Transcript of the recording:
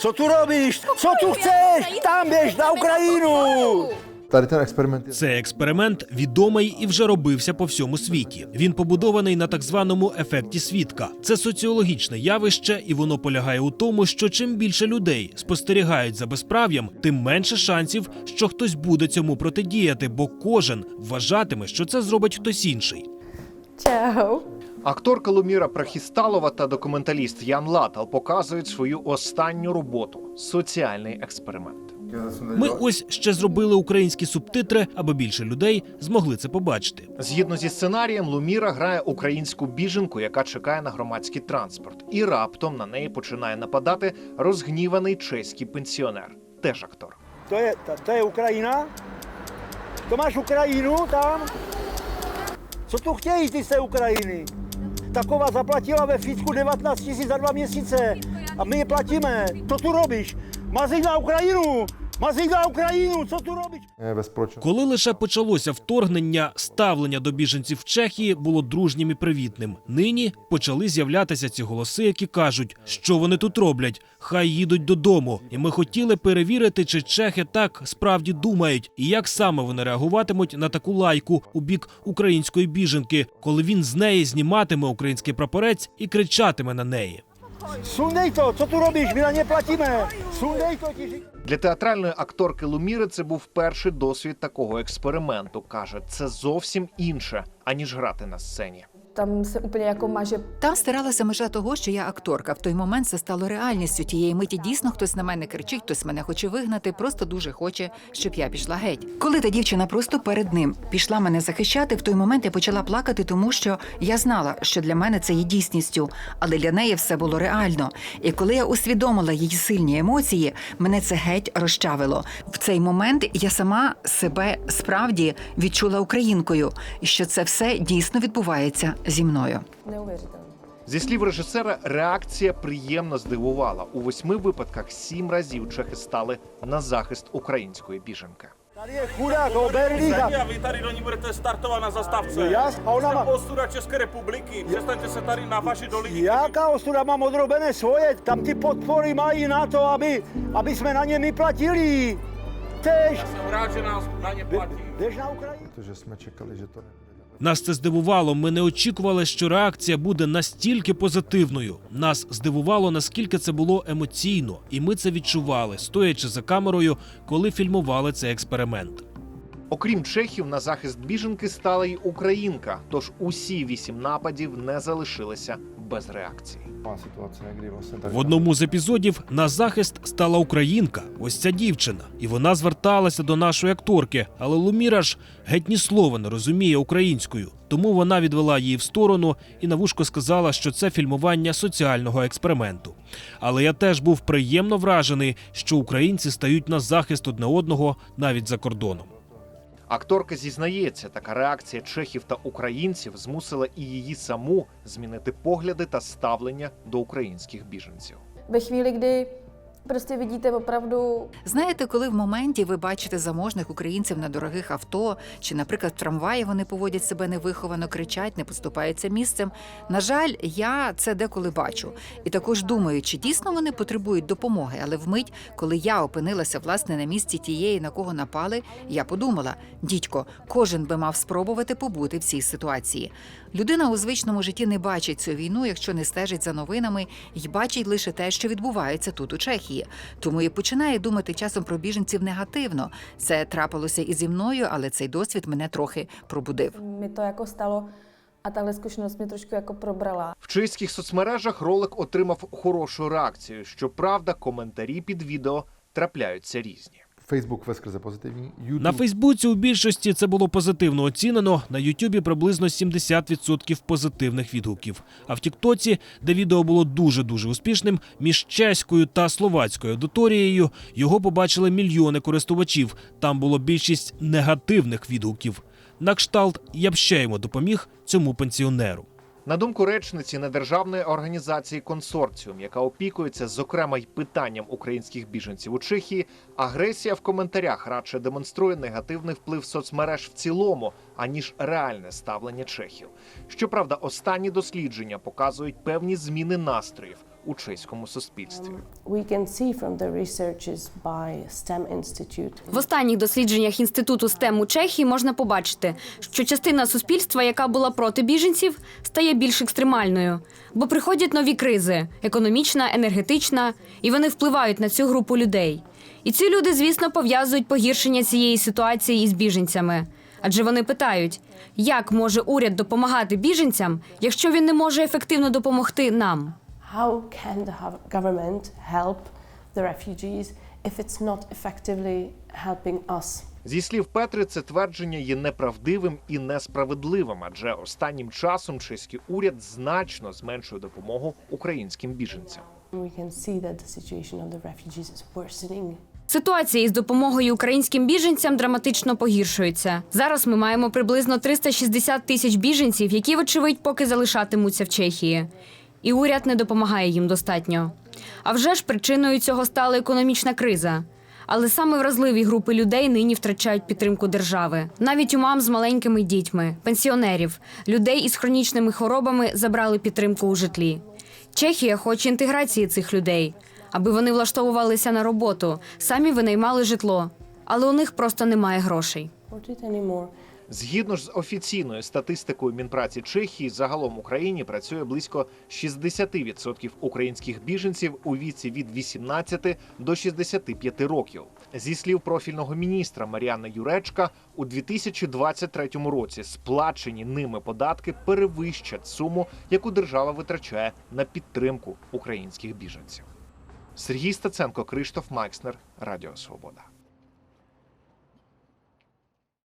Co tu robisz? Co tu chcesz? Tam bierz na Україну! Tady ten Цей експеримент відомий і вже робився по всьому світі. Він побудований на так званому ефекті свідка. Це соціологічне явище, і воно полягає у тому, що чим більше людей спостерігають за безправ'ям, тим менше шансів, що хтось буде цьому протидіяти, бо кожен вважатиме, що це зробить хтось інший. Чао. Акторка Луміра Прахісталова та документаліст Ян Латал показують свою останню роботу соціальний експеримент. Ми ось ще зробили українські субтитри, аби більше людей змогли це побачити. Згідно зі сценарієм, Луміра грає українську біженку, яка чекає на громадський транспорт, і раптом на неї починає нападати розгніваний чеський пенсіонер, теж актор. To, to je Ukrajina? To máš Ukrajinu tam? Co tu chtějí ty z té Ukrajiny? Taková zaplatila ve Fícku 19 tisíc za dva měsíce a my je platíme. Co tu robíš? Mazej na Ukrajinu! Co tu robíš? je ve společnosti. Коли лише почалося вторгнення, ставлення до біженців в Чехії було дружнім і привітним. Нині почали з'являтися ці голоси, які кажуть, що вони тут роблять. Хай їдуть додому. І ми хотіли перевірити, чи чехи так справді думають, і як саме вони реагуватимуть на таку лайку у бік української біженки, коли він з неї зніматиме український прапорець і кричатиме на неї. Sundej to! Co tu robíš? My na ně Для театральної акторки Луміри це був перший досвід такого експерименту. каже, це зовсім інше, аніж грати на сцені. Úplně jako maže Там стиралася межа того, що я акторка. В той момент це стало реальністю. Тієї миті дійсно хтось на мене кричить, хтось мене хоче вигнати, просто дуже хоче, щоб я пішла геть. Коли та дівчина просто перед ним пішла мене захищати, в той момент я почала плакати, тому що я знала, що для мене це є дійсністю, але для неї все було реально. І коли я усвідомила її сильні емоції, мене це геть розчавило. В цей момент я сама себе справді відчула українкою, що це все дійсно відбувається зі мною. neuvěřitelné. Зі слів режисера, реакція приємно здивувала. У восьми випадках сім разів чехи стали на захист української біженки. Tady je chudák, o Berlíka. A vy tady do ní budete startovat na zastávce. No jas, a ona Jste má- ostuda České republiky. Přestaňte se tady na vaši do lidí. Jaká ostuda mám odrobené svoje? Tam ty podpory mají na to, aby, aby jsme na ně my platili. Tež, Jsem rád, že nás na ně platí. jdeš na Ukrajinu? Protože jsme čekali, že to nebude. Нас це здивувало. Ми не очікували, що реакція буде настільки позитивною. Нас здивувало, наскільки це було емоційно, і ми це відчували, стоячи за камерою, коли фільмували цей експеримент. Окрім чехів, на захист біженки стала й українка. Тож усі вісім нападів не залишилися без реакції. В одному з епізодів на захист стала українка, ось ця дівчина, і вона зверталася до нашої акторки, але Луміра ж геть ні слова не розуміє українською. Тому вона відвела її в сторону і на вушко сказала, що це фільмування соціального експерименту. Але я теж був приємно вражений, що українці стають на захист одне одного навіть за кордоном. Акторка зізнається, така реакція чехів та українців змусила і її саму змінити погляди та ставлення до українських біженців. Prostě vidíte opravdu Знаєте, коли в моменті ви бачите заможних українців на дорогих авто, чи, наприклад, трамваї вони поводять себе невиховано, кричать, не поступаються місцем. На жаль, я це деколи бачу. І також думаю, чи дійсно вони потребують допомоги. Але вмить, коли я опинилася власне на місці тієї, на кого напали, я подумала: дідько, кожен би мав спробувати побути в цій ситуації. Людина у звичному житті не бачить цю війну, якщо не стежить за новинами, і бачить лише те, що відбувається тут у Чехії. Тому і починає думати часом про біженців негативно. Це трапилося і зі мною, але цей досвід мене трохи пробудив. mi то jako стало. А та mě trošku jako probrala. В чеських соцмережах ролик отримав хорошу реакцію. Щоправда, коментарі під відео трапляються різні. Ve skrze pozitivní. YouTube На Фейсбуці у більшості це було позитивно оцінено. На Ютубі приблизно 70% позитивних відгуків. А в Тіктоці, де відео було дуже дуже успішним, між чеською та словацькою аудиторією його побачили мільйони користувачів. Там було більшість негативних відгуків. На кшталт я б ще йому допоміг цьому пенсіонеру. На думку речниці недержавної організації консорціум, яка опікується зокрема й питанням українських біженців у Чехії, агресія в коментарях радше демонструє негативний вплив соцмереж в цілому, аніж реальне ставлення чехів. Щоправда, останні дослідження показують певні зміни настроїв. У чеському суспільстві. Institute В останніх дослідженнях інституту STEM у Чехії можна побачити, що частина суспільства, яка була проти біженців, стає більш екстремальною, бо приходять нові кризи економічна, енергетична, і вони впливають на цю групу людей. І ці люди, звісно, пов'язують погіршення цієї ситуації із біженцями. Адже вони питають, як може уряд допомагати біженцям, якщо він не може ефективно допомогти нам. How can the government help the refugees if it's not effectively helping us? Зі слів Петри, це твердження є неправдивим і несправедливим, адже останнім часом чеський уряд значно зменшує допомогу українським біженцям. We can see that the situation of the refugees is worsening. Ситуація із допомогою українським біженцям драматично погіршується. Зараз ми маємо приблизно 360 тисяч біженців, які, вочевидь, поки залишатимуться в Чехії. І уряд не допомагає їм достатньо. А вже ж причиною цього стала економічна криза. Але саме вразливі групи людей нині втрачають підтримку держави. Навіть у мам з маленькими дітьми, пенсіонерів, людей із хронічними хворобами забрали підтримку у житлі. Чехія хоче інтеграції цих людей, аби вони влаштовувалися на роботу, самі винаймали житло, але у них просто немає грошей. Згідно ж з офіційною статистикою Мінпраці Чехії, загалом в Україні працює близько 60% українських біженців у віці від 18 до 65 років. Зі слів профільного міністра Мар'яна Юречка, у 2023 році сплачені ними податки перевищать суму, яку держава витрачає на підтримку українських біженців. Сергій Стаценко, Криштоф Майкснер, Радіо Свобода.